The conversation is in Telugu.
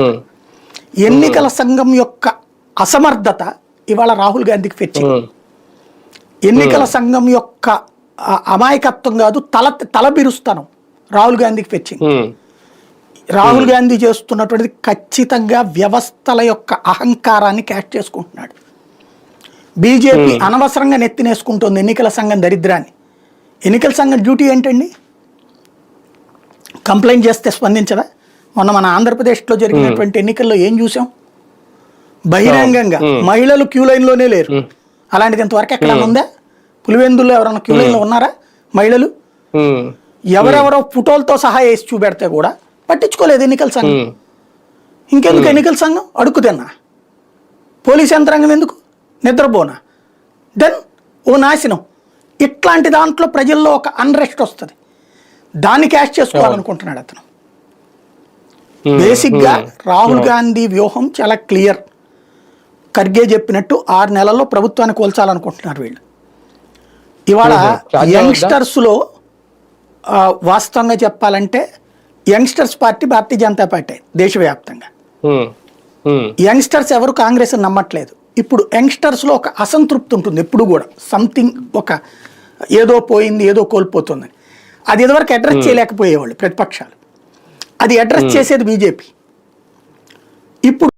ఉమ్, ఎన్నికల సంఘం యొక్క అసమర్థత ఇవాళ రాహుల్ గాంధీకి ఫెచ్చింగ్ ఉమ్, ఎన్నికల సంఘం యొక్క అమాయకత్వం కాదు తల తల బిరుస్తాను రాహుల్ గాంధీకి ఫెచ్చింగ్ ఉమ్, రాహుల్ గాంధీ చేస్తున్నటువంటిది ఖచ్చితంగా వ్యవస్థల యొక్క అహంకారాన్ని క్యాష్ చేసుకుంటున్నాడు. బీజేపీ అనవసరంగా నెత్తినేసుకుంటుంది ఎన్నికల సంఘం దరిద్రాన్ని. ఎన్నికల సంఘం డ్యూటీ ఏంటండి? కంప్లైంట్ చేస్తే స్పందించదా మొన్న మన ఆంధ్రప్రదేశ్లో జరిగినటువంటి ఎన్నికల్లో ఏం చూసాం? బహిరంగంగా మహిళలు క్యూ లైన్లోనే లేరు. అలాంటిది ఇంతవరకు ఎక్కడ ఉందా? పులివెందుల్లో ఎవరైనా క్యూ లైన్లో ఉన్నారా మహిళలు? ఎవరెవరో ఫోటోలతో సహా వేసి చూపెడితే కూడా పట్టించుకోలేదు ఎన్నికల సంఘం. ఇంకెందుకు ఎన్నికల సంఘం? అడుక్కు తిన్నా. పోలీస్ యంత్రాంగం ఎందుకు? నిద్రపోనా? దెన్ ఓ నాశనం. ఇట్లాంటి దాంట్లో ప్రజల్లో ఒక అన్రెస్ట్ వస్తుంది. దాన్ని క్యాష్ చేసుకోవాలనుకుంటున్నాడు అతను. బేసిక్గా రాహుల్ గాంధీ వ్యూహం చాలా క్లియర్. ఖర్గే చెప్పినట్టు ఆరు నెలల్లో ప్రభుత్వాన్ని కోల్చాలనుకుంటున్నారు వీళ్ళు. ఇవాళ యంగ్స్టర్స్లో వాస్తవంగా చెప్పాలంటే youngsters party Bharatiya Janata party దేశవ్యాప్తంగా. యంగ్స్టర్స్ ఎవరు కాంగ్రెస్ నమ్మట్లేదు. ఇప్పుడు యంగ్స్టర్స్లో ఒక అసంతృప్తి ఉంటుంది ఎప్పుడు కూడా. సంథింగ్ ఒక ఏదో పోయింది ఏదో కోల్పోతుందని అది ఇదివరకు అడ్రస్ చేయలేకపోయేవాళ్ళు ప్రతిపక్షాలు. అది అడ్రస్ చేసేది బీజేపీ ఇప్పుడు